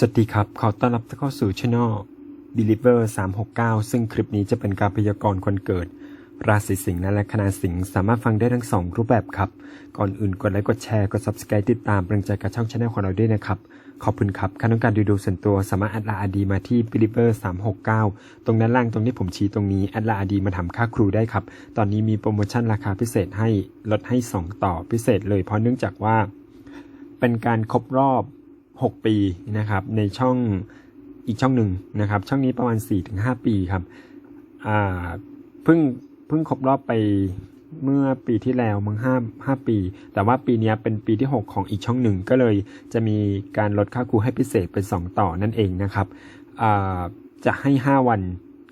สวัสดีครับ ขอต้อนรับเข้าสู่ช anel Deliver 369 ซึ่งคลิปนี้จะเป็นการพยากรณ์คนเกิด ราศีสิงห์และคณะสิงห์สามารถฟังได้ทั้งสองรูปแบบครับ ก่อนอื่นกดไลค์กดแชร์กด subscribe ติดตามเป็นใจกับช่องช anel ของเราด้วยนะครับ ขอบคุณครับถ้าต้องการดูดูส่วนตัวสามารถแอดไลน์อดีมาที่ Deliver 369 ตรงด้านล่างตรงที่ผมชี้ตรงนี้แอดไลน์อดีมาทำค่าครูได้ครับ ตอนนี้มีโปรโมชั่นราคาพิเศษให้ลดให้ 2 ต่อพิเศษเลยเพราะเนื่องจากว่า เป็นการครบรอบ 6 ปีนะครับ ในช่องอีกช่องหนึ่งนะครับ ช่องนี้ประมาณ 4-5 ปีครับอ่าเพิ่งเพิ่งครบรอบไปเมื่อปีที่แล้วมั้งห้าห้าปี แต่ว่าปีนี้เป็นปีที่ 6 ของอีกช่องหนึ่งก็เลยจะมีการลดค่าครูให้พิเศษเป็น 2 ต่อนั่นเองนะครับอ่าจะให้ 5 วัน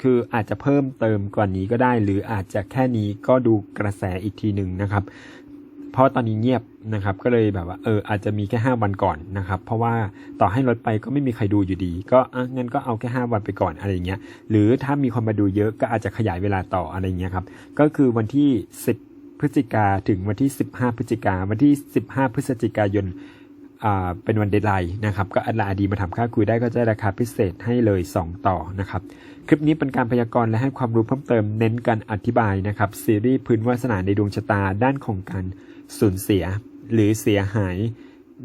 คืออาจจะเพิ่มเติมกว่านี้ก็ได้ หรืออาจจะแค่นี้ก็ดูกระแสอีกทีหนึ่งนะครับ เพราะตอนนี้เงียบนะครับ ก็เลยแบบว่าเอออาจจะมีแค่5วันก่อนนะครับ เพราะว่าต่อให้ลดไปก็ไม่มีใครดูอยู่ดี ก็อะงั้นก็เอาแค่5วันไปก่อนอะไรเงี้ย หรือถ้ามีคนมาดูเยอะก็อาจจะขยายเวลาต่ออะไรเงี้ยครับ ก็คือวันที่ 10 พฤศจิกาถึงวันที่ 15 พฤศจิกาวันที่ 15 พฤศจิกายนอ่าเป็นวันเดดไลน์นะครับ ก็อัลลาดีมาทำค่าคุยได้ก็จะราคาพิเศษให้เลย 2 ต่อนะครับ คลิปนี้เป็นการพยากรณ์และให้ความรู้เพิ่มเติมเน้นการอธิบายนะครับ ซีรีส์พื้นวาสนาในดวงชะตาด้านของการ สูญเสียหรือเสียหาย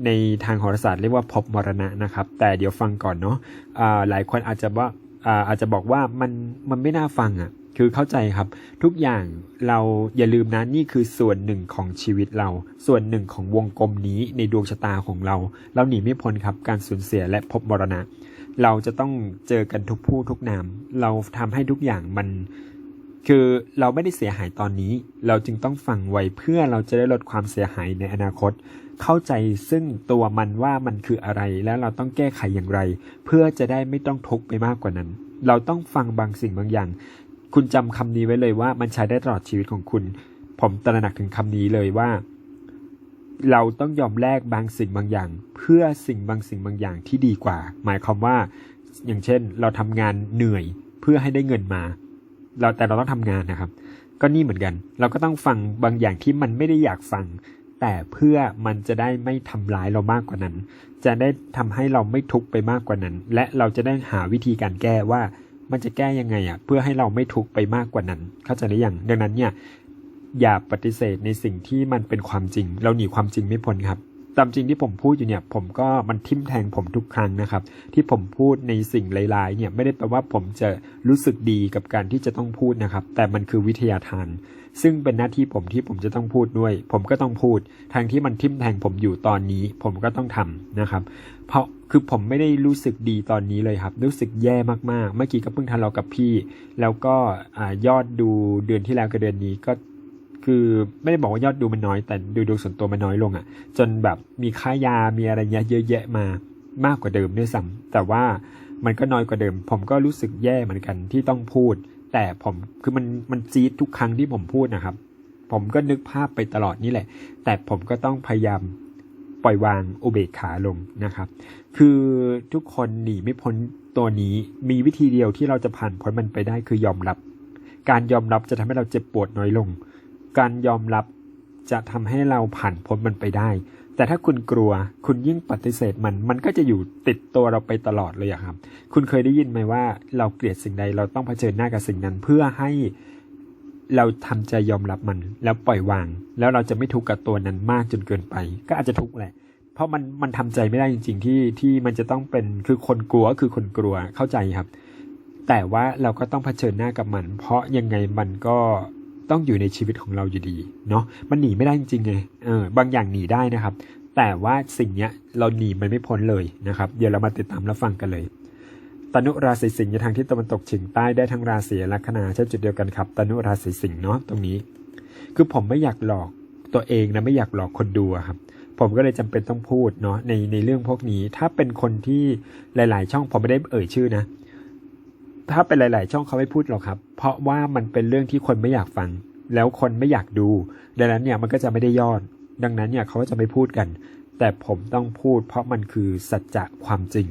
ในทางโหราศาสตร์เรียกว่าพบมรณะนะครับ แต่เดี๋ยวฟังก่อนเนาะอ่าหลายคนอาจจะว่าอาอาจจะบอกว่ามันมันไม่น่าฟังอะ่ะ คือเข้าใจครับ ทุกอย่างเราอย่าลืมนะนี่คือส่วนหนึ่งของชีวิตเรา ส่วนหนึ่งของวงกลมนี้ในดวงชะตาของเรา เราหนีไม่พ้นครับการสูญเสียและพบมรณะ เราจะต้องเจอกันทุกผู้ทุกนาม เราทำให้ทุกอย่างมัน คือเราไม่ได้เสียหายตอนนี้ เราจึงต้องฟังไว้เพื่อเราจะได้ลดความเสียหายในอนาคต เข้าใจซึ่งตัวมันว่ามันคืออะไรและเราต้องแก้ไขอย่างไร เพื่อจะได้ไม่ต้องทุกข์ไปมากกว่านั้น เราต้องฟังบางสิ่งบางอย่าง คุณจำคำนี้ไว้เลยว่ามันใช้ได้ตลอดชีวิตของคุณ ผมตระหนักถึงคำนี้เลยว่า เราต้องยอมแลกบางสิ่งบางอย่าง เพื่อสิ่งบางสิ่งบางอย่างที่ดีกว่า หมายความว่า อย่างเช่น เราทำงานเหนื่อยเพื่อให้ได้เงินมา เราแต่เราต้องทำงานนะครับ ก็นี่เหมือนกัน เราก็ต้องฟังบางอย่างที่มันไม่ได้อยากฟัง แต่เพื่อมันจะได้ไม่ทำร้ายเรามากกว่านั้น จะได้ทำให้เราไม่ทุกข์ไปมากกว่านั้น และเราจะได้หาวิธีการแก้ว่ามันจะแก้ยังไงอะเพื่อให้เราไม่ทุกข์ไปมากกว่านั้น เข้าใจหรือยังดังนั้นเนี่ยอย่าปฏิเสธในสิ่งที่มันเป็นความจริง เราหนีความจริงไม่พ้นครับ ตามจริงที่ผมพูดอยู่เนี่ยผมก็มันทิมแทงผมทุกครั้งนะครับ ที่ผมพูดในสิ่งหลายๆเนี่ยไม่ได้แปลว่าผมจะรู้สึกดีกับการที่จะต้องพูดนะครับ แต่มันคือวิทยาทาน ซึ่งเป็นหน้าที่ผมที่ผมจะต้องพูดด้วย ผมก็ต้องพูดทางที่มันทิมแทงผมอยู่ตอนนี้ ผมก็ต้องทำนะครับ เพราะคือผมไม่ได้รู้สึกดีตอนนี้เลยครับ รู้สึกแย่มากๆ เมื่อกี้ก็เพิ่งทะเลาะกับพี่ แล้วก็อยอดดูเดือนที่แล้วกับเดือนนี้ก็ คือไม่ได้บอกว่ายอดดูมันน้อยแต่ดูดวงส่วนตัวมันน้อยลงอะ่ะ จนแบบมีค่ายามีอะไรเงี้ยเยอะแยะมามากกว่าเดิมด้วยซ้ำแต่ว่ามันก็น้อยกว่าเดิม ผมก็รู้สึกแย่เหมือนกันที่ต้องพูด แต่ผมคือมันมันจี๊ดทุกครั้งที่ผมพูดนะครับ ผมก็นึกภาพไปตลอดนี่แหละ แต่ผมก็ต้องพยายามปล่อยวางอุเบกขาลงนะครับ คือทุกคนหนีไม่พ้นตัวนี้มีวิธีเดียวที่เราจะผ่านพ้นมันไปได้คือยอมรับ การยอมรับจะทำให้เราเจ็บปวดน้อยลง การยอมรับจะทำให้เราผ่านพ้นมันไปได้ แต่ถ้าคุณกลัว คุณยิ่งปฏิเสธมัน มันก็จะอยู่ติดตัวเราไปตลอดเลยครับ คุณเคยได้ยินไหมว่า เราเกลียดสิ่งใด เราต้องเผชิญหน้ากับสิ่งนั้น เพื่อให้เราทำใจยอมรับมัน แล้วปล่อยวาง แล้วเราจะไม่ทุกข์กับตัวนั้นมากจนเกินไป ก็อาจจะทุกข์แหละ เพราะมันมันทำใจไม่ได้จริง ๆ ที่ที่มันจะต้องเป็นคือคนกลัวคือคนกลัวเข้าใจครับ แต่ว่าเราก็ต้องเผชิญหน้ากับมัน เพราะยังไงมันก็ ต้องอยู่ในชีวิตของเราอยู่ดีเนาะมันหนีไม่ได้จริงๆไงเออบางอย่างหนีได้นะครับ แต่ว่าสิ่งเนี้ยเราหนีมันไม่พ้นเลยนะครับ เดี๋ยวเรามาติดตามรับฟังกันเลยตนุราศีสิงห์อยู่ทางทิศตะวันตกเฉียงใต้ได้ทั้งราศีลัคนาใช่นจุดเดียวกันครับตนุราศีสิงห์เนาะตรงนี้ คือผมไม่อยากหลอกตัวเองนะไม่อยากหลอกคนดูครับผมก็เลยจำเป็นต้องพูดเนาะในในเรื่องพวกนี้ถ้าเป็นคนที่หลาย ๆ ช่องผมไม่ได้เอ่ยชื่อนะ ถ้าเป็นหลาย ๆ ช่องเขาไม่พูดหรอกครับ เพราะว่ามันเป็นเรื่องที่คนไม่อยากฟัง แล้วคนไม่อยากดู ดังนั้นเนี่ยมันก็จะไม่ได้ยอด ดังนั้นเนี่ยเขาก็จะไม่พูดกัน แต่ผมต้องพูด เพราะมันคือสัจจะความจริง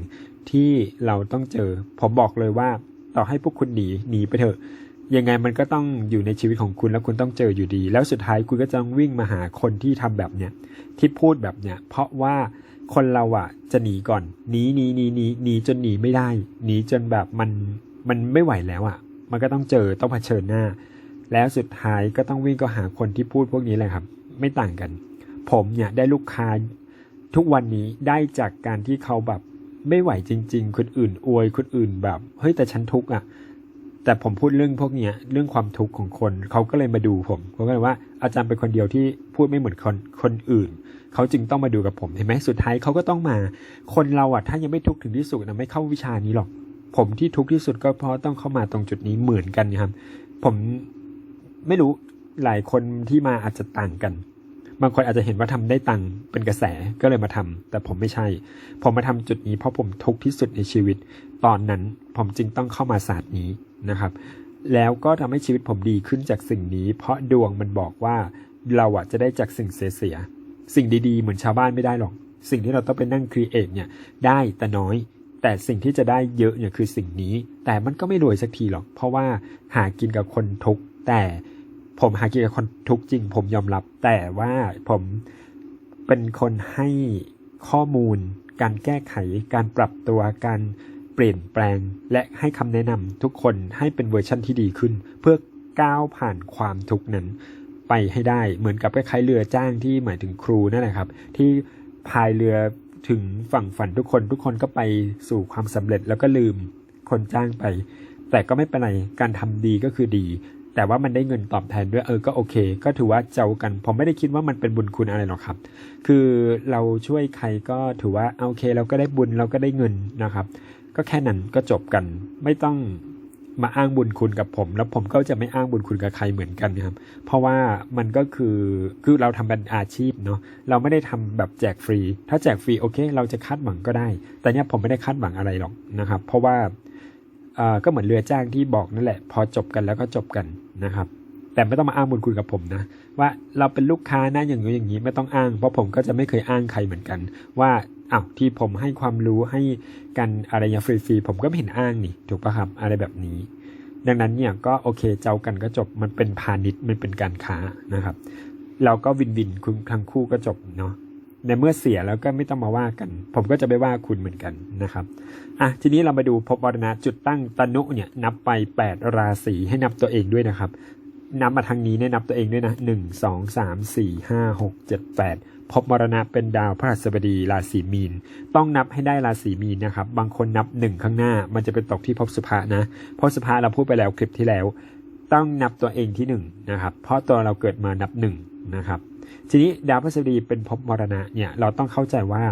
ที่เราต้องเจอ ผมบอกเลยว่า ต่อให้พวกคุณหนีหนีไปเถอะ ยังไงมันก็ต้องอยู่ในชีวิตของคุณแล้วคุณต้องเจออยู่ดี แล้วสุดท้ายคุณก็จะต้องวิ่งมาหาคนที่ทำแบบเนี้ยที่พูดแบบเนี้ยเพราะว่าคนเราอะจะหนีก่อนหนีหนีหนีหนีหนีจนหนีไม่ได้หนีจนแบบมัน มันไม่ไหวแล้วอะ มันก็ต้องเจอต้องเผชิญหน้า แล้วสุดท้ายก็ต้องวิ่งก็หาคนที่พูดพวกนี้แหละครับ ไม่ต่างกัน ผมเนี่ยได้ลูกค้าทุกวันนี้ได้จากการที่เขาแบบไม่ไหวจริง ๆ คนอื่นอวยคนอื่นแบบเฮ้ยแต่ฉันทุกข์อะแต่ผมพูดเรื่องพวกเนี้ยเรื่องความทุกข์ของคนเขาก็เลยมาดูผมเขาก็เลยว่าอาจารย์เป็นคนเดียวที่พูดไม่เหมือนคนคนอื่น เขาจึงต้องมาดูกับผมเห็นไหมสุดท้ายเขาก็ต้องมา คนเราอะถ้ายังไม่ทุกข์ถึงที่สุดนะไม่เข้าวิชานี้หรอก ผมที่ทุกข์ที่สุดก็เพราะต้องเข้ามาตรงจุดนี้เหมือนกันนะครับ ผมไม่รู้หลายคนที่มาอาจจะต่างกัน บางคนอาจจะเห็นว่าทำได้ตังค์เป็นกระแสก็เลยมาทำแต่ผมไม่ใช่ ผมมาทำจุดนี้เพราะผมทุกข์ที่สุดในชีวิต ตอนนั้นผมจึงต้องเข้ามาศาสตร์นี้นะครับ แล้วก็ทำให้ชีวิตผมดีขึ้นจากสิ่งนี้ เพราะดวงมันบอกว่าเราอะจะได้จากสิ่งเสียๆสิ่งดีๆ เหมือนชาวบ้านไม่ได้หรอก สิ่งที่เราต้องไปนั่งครีเอทเนี่ยได้แต่น้อย แต่สิ่งที่จะได้เยอะเนี่ยคือสิ่งนี้ แต่มันก็ไม่รวยสักทีหรอก เพราะว่าหากินกับคนทุกแต่ผมหากินกับคนทุกจริง ผมยอมรับ แต่ว่าผมเป็นคนให้ข้อมูล การแก้ไข การปรับตัวการเปลี่ยนแปลง และให้คำแนะนำทุกคนให้เป็นเวอร์ชั่นที่ดีขึ้น เพื่อก้าวผ่านความทุกนั้น ไปให้ได้เหมือนกับคล้ายๆเรือจ้างที่หมายถึงครูนั่นแหละครับ ที่พายเรือ ถึงฝั่งฝันทุกคนทุกคนก็ไปสู่ความสำเร็จแล้วก็ลืมคนจ้างไป แต่ก็ไม่เป็นไรการทำดีก็คือดี แต่ว่ามันได้เงินตอบแทนด้วยเออก็โอเค ก็ถือว่าเจ้ากันผมไม่ได้คิดว่ามันเป็นบุญคุณอะไรหรอกครับ คือเราช่วยใครก็ถือว่าโอเค เราก็ได้บุญเราก็ได้เงินนะครับ ก็แค่นั้นก็จบกันไม่ต้อง มาอ้างบุญคุณกับผม แล้วผมก็จะไม่อ้างบุญคุณกับใครเหมือนกันนะครับ เพราะว่ามันก็คือคือเราทำเป็นอาชีพเนาะเราไม่ได้ทำแบบแจกฟรี ถ้าแจกฟรีโอเค เราจะคาดหวังก็ได้ แต่เนี้ยผมไม่ได้คาดหวังอะไรหรอกนะครับ เพราะว่าอ่าก็เหมือนเรือจ้างที่บอกนั่นแหละ พอจบกันแล้วก็จบกันนะครับ แต่ไม่ต้องมาอ้างบุญคุณกับผมนะ ว่าเราเป็นลูกค้านะอย่างนี้อย่างนี้ไม่ต้องอ้าง เพราะผมก็จะไม่เคยอ้างใครเหมือนกัน ว่า อ้าวที่ผมให้ความรู้ให้กันอะไรอย่างฟรีๆผมก็ไม่เห็นอ้างนี่ถูกปะครับอะไรแบบนี้ ดังนั้นเนี่ยก็โอเคเจ้ากันก็จบมันเป็นพาณิชย์มันเป็นการค้านะครับ เราก็วินวินคุณทั้งคู่ก็จบเนาะในเมื่อเสียแล้วก็ไม่ต้องมาว่ากัน ผมก็จะไม่ว่าคุณเหมือนกันนะครับอะทีนี้เรามาดูภพวรณะจุดตั้งตนุเนี่ยนับไป 8 ราศีให้นับตัวเองด้วยนะครับนับมาทางนี้เนี่ยนับตัวเองด้วยนะหนึ่งสองสามสี่ห้าหกเจ็ดแปด พบมรณะเป็นดาวพระหัสบดีราศีมีน ต้องนับให้ได้ราศีมีนนะครับ บางคนนับหนึ่งข้างหน้า มันจะเป็นตกที่ภพสุภานะภพสุภาเราพูดไปแล้วคลิปที่แล้ว ต้องนับตัวเองที่หนึ่งนะครับ เพราะตัวเราเกิดมานับหนึ่งนะครับ ทีนี้ดาวพฤหัสบดีเป็นภพมรณะเนี่ยเราต้องเข้าใจว่า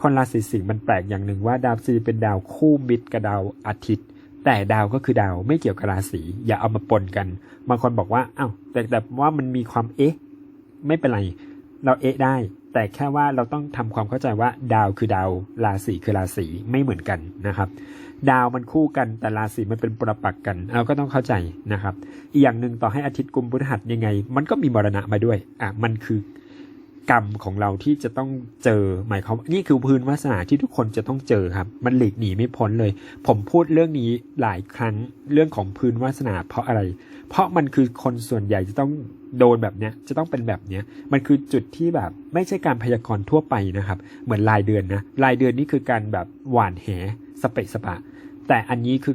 คนราศีสิงห์มันแปลกอย่างหนึ่งว่าดาวพฤหัสบดีเป็นดาวคู่มิตรกับดาวอาทิตย์แต่ดาวก็คือดาวไม่เกี่ยวกับราศีอย่าเอามาปนกัน บางคนบอกว่าอ้าวแต่แต่ว่ามันมีความเอ๊ะ ไม่เป็นไร เราเอะได้ แต่แค่ว่าเราต้องทำความเข้าใจว่าดาวคือดาวราศีคือราศีไม่เหมือนกันนะครับ ดาวมันคู่กันแต่ราศีมันเป็นปรปักกันเราก็ต้องเข้าใจนะครับ อีกอย่างหนึ่งต่อให้อาทิตย์กุมพฤหัสยังไง มันก็มีมรณะมาด้วยอะมันคือ กรรมของเราที่จะต้องเจอหมายความนี่คือพื้นวาสนาที่ทุกคนจะต้องเจอครับ มันหลีกหนีไม่พ้นเลย ผมพูดเรื่องนี้หลายครั้งเรื่องของพื้นวาสนา เพราะอะไร เพราะมันคือคนส่วนใหญ่จะต้องโดนแบบเนี้ยจะต้องเป็นแบบเนี้ยมันคือจุดที่แบบ ไม่ใช่การพยากรณ์ทั่วไปนะครับ เหมือนรายเดือนนะรายเดือนนี่คือการแบบหวานแหสเปะสปะ แต่อันนี้คือ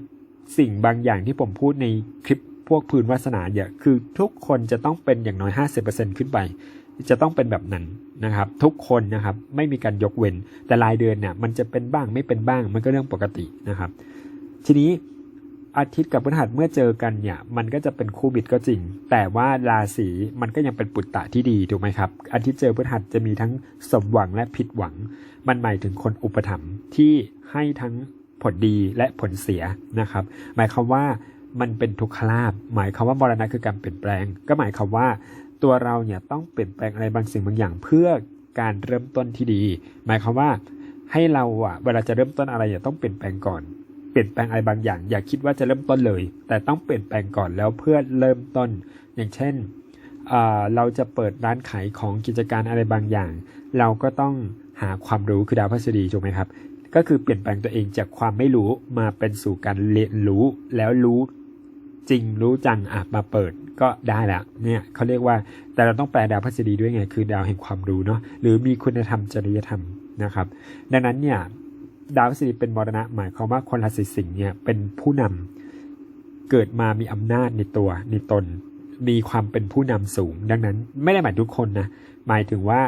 สิ่งบางอย่างที่ผมพูดในคลิปพวกพื้นวาสนาเนี่ยคือทุกคนจะต้องเป็นอย่างน้อย 50%ขึ้นไป จะต้องเป็นแบบนั้นนะครับ ทุกคนนะครับไม่มีการยกเว้น แต่รายเดือนเนี่ยมันจะเป็นบ้างไม่เป็นบ้างมันก็เรื่องปกตินะครับ ทีนี้อาทิตย์กับพฤหัสเมื่อเจอกันเนี่ย มันก็จะเป็นคู่บิดก็จริง แต่ว่าราศีมันก็ยังเป็นปุตตะที่ดีถูกไหมครับ อาทิตย์เจอพฤหัสจะมีทั้งสมหวังและผิดหวัง มันหมายถึงคนอุปถัมภ์ที่ให้ทั้งผลดีและผลเสียนะครับ หมายความว่ามันเป็นทุกขลาภหมายความว่ามรณะคือการเปลี่ยนแปลง ก็หมายความว่า ตัวเราเนี่ยต้องเปลี่ยนแปลงอะไรบางสิ่งบางอย่าง เพื่อการเริ่มต้นที่ดี หมายความว่าให้เราอะเวลาจะเริ่มต้นอะไรเนี่ยต้องเปลี่ยนแปลงก่อนเปลี่ยนแปลงอะไรบางอย่าง อย่าคิดว่าจะเริ่มต้นเลย แต่ต้องเปลี่ยนแปลงก่อนแล้วเพื่อเริ่มต้น อย่างเช่นเราจะเปิดร้านขายของกิจการอะไรบางอย่าง เราก็ต้องหาความรู้คือดาวพฤหัสบดีถูกไหมครับ ก็คือเปลี่ยนแปลงตัวเองจากความไม่รู้มาเป็นสู่การเรียนรู้แล้วรู้ จริงรู้จังอะมาเปิดก็ได้แล้วเนี่ยเขาเรียกว่าแต่เราต้องแปลดาวพฤหัสดีด้วยไง คือดาวแห่งความรู้เนาะหรือมีคุณธรรมจริยธรรมนะครับ ดังนั้นเนี่ยดาวพฤหัสดีเป็นมรณะหมายความว่าคนราศีสิงห์เนี่ยเป็นผู้นำเกิดมามีอำนาจในตัวในตน มีความเป็นผู้นำสูง ดังนั้นไม่ได้หมายทุกคนนะหมายถึงว่า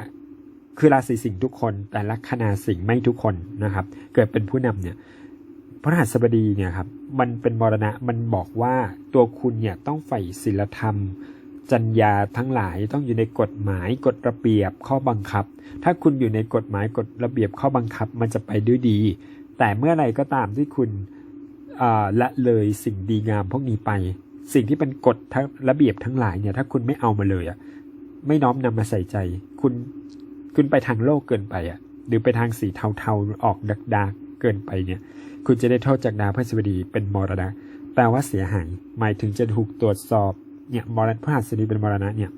คือราศีสิงห์ทุกคน แต่ลัคนาสิงห์ไม่ทุกคนนะครับ เกิดเป็นผู้นำเนี่ย พระหัสบดีเนี่ยครับมันเป็นมรณะมันบอกว่าตัวคุณเนี่ยต้องใฝ่ศีลธรรมจรรยาทั้งหลายต้องอยู่ในกฎหมายกฎระเบียบข้อบังคับ ถ้าคุณอยู่ในกฎหมายกฎระเบียบข้อบังคับมันจะไปด้วยดี แต่เมื่อไรก็ตามที่คุณละเลยสิ่งดีงามพวกนี้ไป สิ่งที่เป็นกฎทั้งระเบียบทั้งหลายเนี่ยถ้าคุณไม่เอามาเลยอะไม่น้อมนำมาใส่ใจ คุณคุณไปทางโลกเกินไปอะหรือไปทางสีเทาๆออกดักดาเกินไปเนี่ย คุณจะได้โทษจากดาวพฤหัสบดีเป็นมรณะแปลว่าเสียหาย หมายถึงจะถูกตรวจสอบเนี่ยมรณะพระหัสบดีเป็นมรณะเนี่ย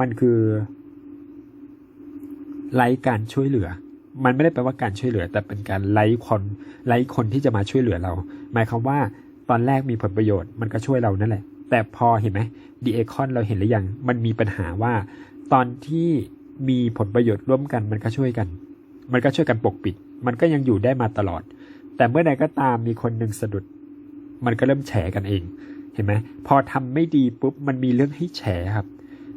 มันคือไร้การช่วยเหลือ มันไม่ได้แปลว่าการช่วยเหลือ แต่เป็นการไร้คนไร้คนที่จะมาช่วยเหลือเรา หมายความว่าตอนแรกมีผลประโยชน์มันก็ช่วยเรานั่นแหละ แต่พอเห็นไหมดีเอคอนเราเห็นหรือยังมันมีปัญหาว่า ตอนที่มีผลประโยชน์ร่วมกันมันก็ช่วยกัน มันก็ช่วยกันปกปิด มันก็ยังอยู่ได้มาตลอด แต่เมื่อใดก็ตามมีคนหนึ่งสะดุด มันก็เริ่มแฉกันเอง เห็นไหมพอทำไม่ดีปุ๊บมันมีเรื่องให้แฉครับ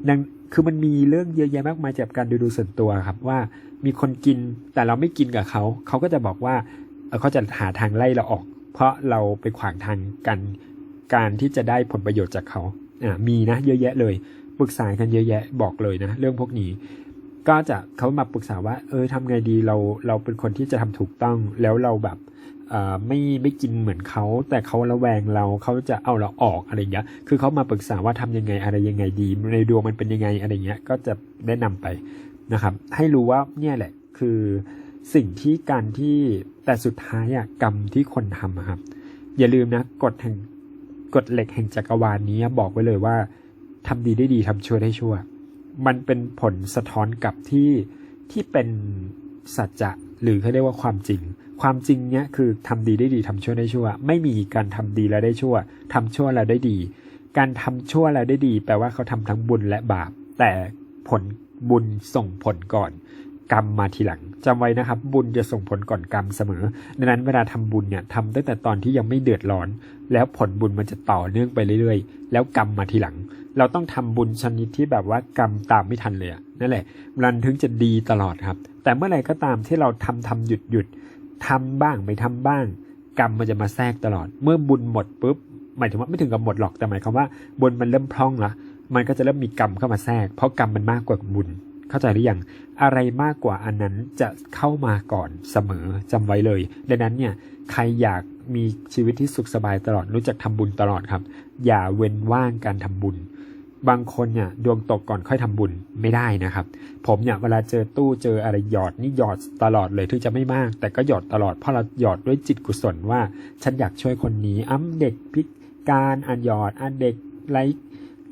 ดังคือมันมีเรื่องเยอะแยะมากมายจากการดูดูส่วนตัวครับว่ามีคนกินแต่เราไม่กินกับเขา เขาก็จะบอกว่าเอ่อเขาจะหาทางไล่เราออก เพราะเราไปขวางทางกันการที่จะได้ผลประโยชน์จากเขาอ่ามีนะ เยอะแยะเลยปรึกษากันเยอะแยะบอกเลยนะ เรื่องพวกนี้ ก็จะเขามาปรึกษาว่า เออทำไงดีเราเราเป็นคนที่จะทำถูกต้องแล้วเราแบบอ่อไม่ไม่กินเหมือนเขา แต่เขาระแวงเราเขาจะเอาเราออกอะไรเงี้ยคือเขามาปรึกษาว่าทำยังไงอะไรยังไงดีในดวงมันเป็นยังไงอะไรเงี้ยก็จะแนะนำไปนะครับ ให้รู้ว่าเนี่ยแหละคือสิ่งที่การที่แต่สุดท้ายอะกรรมที่คนทำครับ อย่าลืมนะกฎแห่งกฎเหล็กแห่งจักรวาลนี้บอกไว้เลยว่าทำดีได้ดีทำชั่วได้ชั่ว มันเป็นผลสะท้อนกับที่ที่เป็นสัจจะหรือเขาเรียกว่าความจริง ความจริงเนี้ยคือทำดีได้ดีทำชั่วได้ชั่ว ไม่มีการทำดีแล้วได้ชั่วทำชั่วแล้วได้ดี การทำชั่วแล้วได้ดี แปลว่าเขาทำทั้งบุญและบาป แต่ผลบุญส่งผลก่อน กรรมมาทีหลังจำไว้นะครับ บุญจะส่งผลก่อนกรรมเสมอดังนั้นเวลาทำบุญเนี่ยทำตั้งแต่ตอนที่ยังไม่เดือดร้อน แล้วผลบุญมันจะต่อเนื่องไปเรื่อยๆ แล้วกรรมมาทีหลัง เราต้องทำบุญชนิดที่แบบว่ากรรมตามไม่ทันเลยนั่นแหละมันถึงจะดีตลอดครับ แต่เมื่อไหร่ก็ตามที่เราทำทำหยุดหยุดทำบ้างไม่ทำบ้าง กรรมมันจะมาแทรกตลอด เมื่อบุญหมดปุ๊บหมายถึงว่าไม่ถึงกับหมดหรอกแต่หมายความว่าบุญมันเริ่มพร่องละมันก็จะเริ่มมีกรรมเข้ามาแทรก เพราะกรรมมันมากกว่าบุญเข้าใจหรือยังอะไรมากกว่าอันนั้นจะเข้ามาก่อนเสมอจำไว้เลย ดังนั้นเนี่ยใครอยากมีชีวิตที่สุขสบายตลอดรู้จักทำบุญตลอดครับ อย่าเว้นว่างการทำบุญ บางคนเนี่ยดวงตกก่อนค่อยทำบุญไม่ได้นะครับ ผมเนี่ยเวลาเจอตู้เจออะไรหยอดนี่หยอดตลอดเลยถึงจะไม่มาก แต่ก็หยอดตลอดเพราะเราหยอดด้วยจิตกุศลว่า ฉันอยากช่วยคนนี้อ้ำเด็กพิการอ่านหยอดอ่านเด็กไร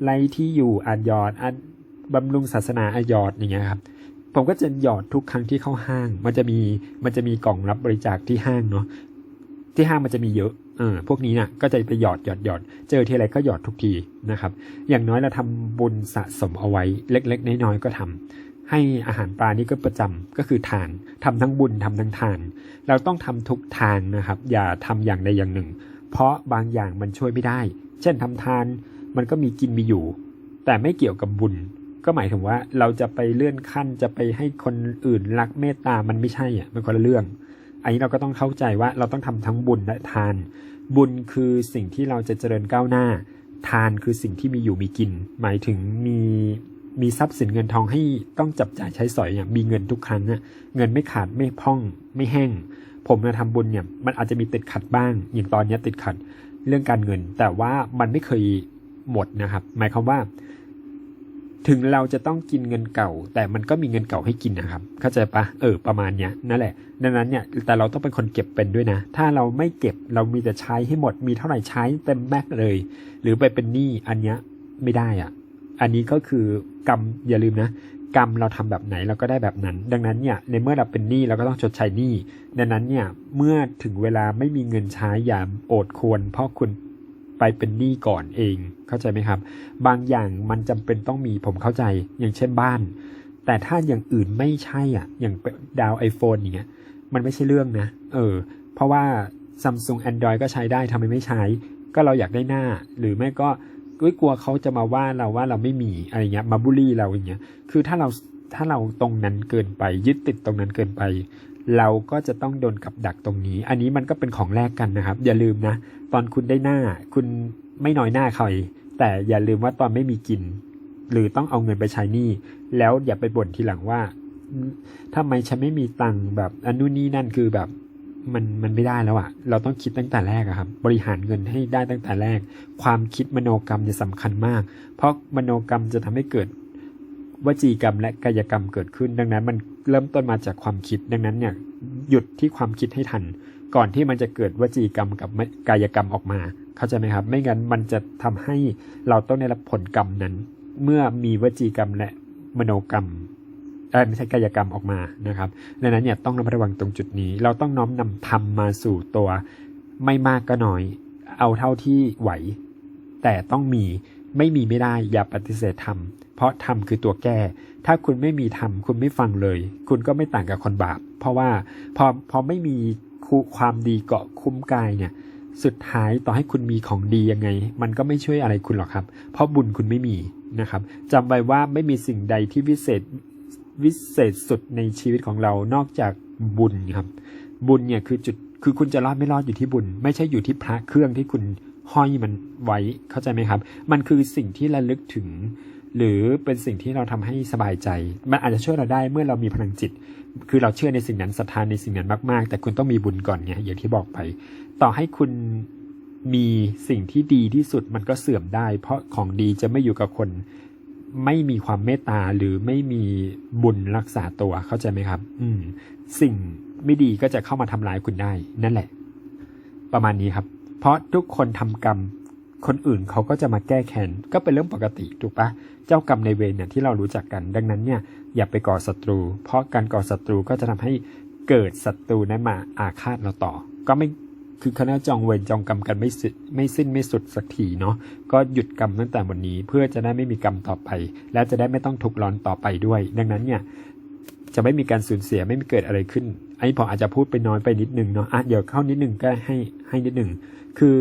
ไรที่อยู่อ่านหยอดอ่านบำรุงศาสนาอ่านหยอดอย่างเงี้ยครับผมก็จะหยอดทุกครั้งที่เข้าห้าง มันจะมีมันจะมีกล่องรับบริจาคที่ห้างเนาะที่ห้างมันจะมีเยอะ เออพวกนี้น่ะก็จะไปหยอดหยอดหยอดเจอทีไรก็หยอดทุกทีนะครับ อย่างน้อยเราทำบุญสะสมเอาไว้เล็ก ๆ น้อยๆก็ทำให้อาหารปลานี่ก็ประจำก็คือทานทำทั้งบุญทำทั้งทาน เราต้องทำทุกทางนะครับ อย่าทำอย่างใดอย่างหนึ่ง เพราะบางอย่างมันช่วยไม่ได้ เช่นทำทานมันก็มีกินมีอยู่ แต่ไม่เกี่ยวกับบุญ ก็หมายถึงว่าเราจะไปเลื่อนขั้นจะไปให้คนอื่นรักเมตตามันไม่ใช่อะมันคนละเรื่อง อันนี้เราก็ต้องเข้าใจว่าเราต้องทำทั้งบุญและทาน บุญคือสิ่งที่เราจะเจริญก้าวหน้า ทานคือสิ่งที่มีอยู่มีกิน หมายถึงมีมีทรัพย์สินเงินทองให้ต้องจับจ่ายใช้สอยอย่างมีเงินทุกครั้งอะเงินไม่ขาดไม่พ่องไม่แห้ง ผมมาทำบุญเนี่ยมันอาจจะมีติดขัดบ้าง อย่างตอนนี้ติดขัดเรื่องการเงิน แต่ว่ามันไม่เคยหมดนะครับ หมายความว่า ถึงเราจะต้องกินเงินเก่า แต่มันก็มีเงินเก่าให้กินนะครับ เข้าใจปะเออประมาณเนี้ยนั่นแหละ ดังนั้นเนี่ยแต่เราต้องเป็นคนเก็บเป็นด้วยนะ ถ้าเราไม่เก็บเรามีแต่ใช้ให้หมดมีเท่าไหร่ใช้เต็มแม็กเลย หรือไปเป็นหนี้อันเนี้ยไม่ได้อะ อันนี้ก็คือกรรมอย่าลืมนะกรรมเราทำแบบไหนเราก็ได้แบบนั้น ดังนั้นเนี่ยในเมื่อเราเป็นหนี้เราก็ต้องชดใช้หนี้ดังนั้นเนี่ยเมื่อถึงเวลาไม่มีเงินใช้อย่าโอดควรเพราะคุณ ไปเป็นหนี้ก่อนเอง เข้าใจไหมครับ บางอย่างมันจำเป็นต้องมีผมเข้าใจอย่างเช่นบ้าน แต่ถ้าอย่างอื่นไม่ใช่อะ อย่างดาว iPhone อย่างเงี้ยมันไม่ใช่เรื่องนะ เออ เพราะว่า Samsung Android ก็ใช้ได้ทำไมไม่ใช้ ก็เราอยากได้หน้า หรือไม่ก็กลัวเขาจะมาว่าเราว่าเราไม่มีอะไรเงี้ยมาบูลลี่เราอย่างเงี้ย คือถ้าเราถ้าเราตรงนั้นเกินไปยึดติดตรงนั้นเกินไป เราก็จะต้องโดนกับดักตรงนี้ อันนี้มันก็เป็นของแรกกันนะครับ อย่าลืมนะ ตอนคุณได้หน้า คุณไม่น้อยหน้าใคร แต่อย่าลืมว่าตอนไม่มีกิน หรือต้องเอาเงินไปใช้หนี้แล้วอย่าไปบ่นทีหลังว่าอืมทำไมฉันไม่มีตังค์แบบอันนู้นนี่นั่นคือแบบมันมันไม่ได้แล้วอะเราต้องคิดตั้งแต่แรกอะครับ บริหารเงินให้ได้ตั้งแต่แรก ความคิดมโนกรรมจะสำคัญมาก เพราะมโนกรรมจะทำให้เกิด วจีกรรมและกายกรรมเกิดขึ้น ดังนั้นมันเริ่มต้นมาจากความคิด ดังนั้นเนี่ยหยุดที่ความคิดให้ทัน ก่อนที่มันจะเกิดวจีกรรมกับกายกรรมออกมา เข้าใจไหมครับ ไม่งั้นมันจะทำให้เราต้องได้รับผลกรรมนั้น เมื่อมีวจีกรรมและมโนกรรมไม่ใช่กายกรรมออกมานะครับดังนั้นเนี่ยต้องระมัดระวังตรงจุดนี้ เราต้องน้อมนำธรรมมาสู่ตัว ไม่มากก็น้อย เอาเท่าที่ไหว แต่ต้องมี ไม่มีไม่ได้อย่าปฏิเสธธรรม เพราะธรรมคือตัวแก้ ถ้าคุณไม่มีธรรมคุณไม่ฟังเลย คุณก็ไม่ต่างกับคนบาป เพราะว่าพอพอไม่มีความดีเกาะคุ้มกายเนี่ย สุดท้ายต่อให้คุณมีของดียังไง มันก็ไม่ช่วยอะไรคุณหรอกครับ เพราะบุญคุณไม่มีนะครับจำไว้ว่าไม่มีสิ่งใดที่วิเศษวิเศษสุดในชีวิตของเรานอกจากบุญครับ บุญเนี่ยคือจุดคือคุณจะรอดไม่รอดอยู่ที่บุญ ไม่ใช่อยู่ที่พระเครื่องที่คุณ ห้อยมันไว้เข้าใจไหมครับ มันคือสิ่งที่ระลึกถึง หรือเป็นสิ่งที่เราทำให้สบายใจ มันอาจจะช่วยเราได้เมื่อเรามีพลังจิต คือเราเชื่อในสิ่งนั้นศรัทธาในสิ่งนั้นมากๆ แต่คุณต้องมีบุญก่อนไงอย่างที่บอกไป ต่อให้คุณมีสิ่งที่ดีที่สุดมันก็เสื่อมได้ เพราะของดีจะไม่อยู่กับคน ไม่มีความเมตตาหรือไม่มีบุญรักษาตัวเข้าใจไหมครับ อืม สิ่งไม่ดีก็จะเข้ามาทำร้ายคุณได้ นั่นแหละ ประมาณนี้ครับ เพราะทุกคนทำกรรม คนอื่นเขาก็จะมาแก้แค้นก็เป็นเรื่องปกติถูกปะเจ้ากรรมในเวรเนี่ยที่เรารู้จักกัน ดังนั้นเนี่ยอย่าไปก่อศัตรู เพราะการก่อศัตรูก็จะทำให้เกิดศัตรูนั้นมาอาฆาตเราต่อ ก็ไม่คือคณะจองเวรจองกรรมกันไม่สิ้นไม่สิ้นไม่สุดสักทีเนาะก็หยุดกรรมตั้งแต่วันนี้เพื่อจะได้ไม่มีกรรมต่อไป และจะได้ไม่ต้องทุกข์ร้อนต่อไปด้วย ดังนั้นเนี่ยจะไม่มีการสูญเสียไม่มีเกิดอะไรขึ้นไอ้ผมอาจจะพูดไปน้อยไปนิดนึงเนาะอะเดี๋ยวเข้านิดนึงก็ให้ ให้นิดหนึ่ง คือ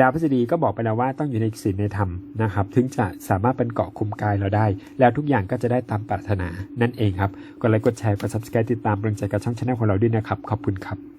ดาวพฤษฎีก็บอกไปแล้วว่าต้องอยู่ในศีลในธรรมนะครับ ถึงจะสามารถเป็นเกาะคุมกายเราได้ แล้วทุกอย่างก็จะได้ตามปรารถนานั่นเองครับ กดไลค์กดแชร์กด subscribe ติดตามกำลังใจกับช่องช anel ของเราด้วยนะครับ ขอบคุณครับ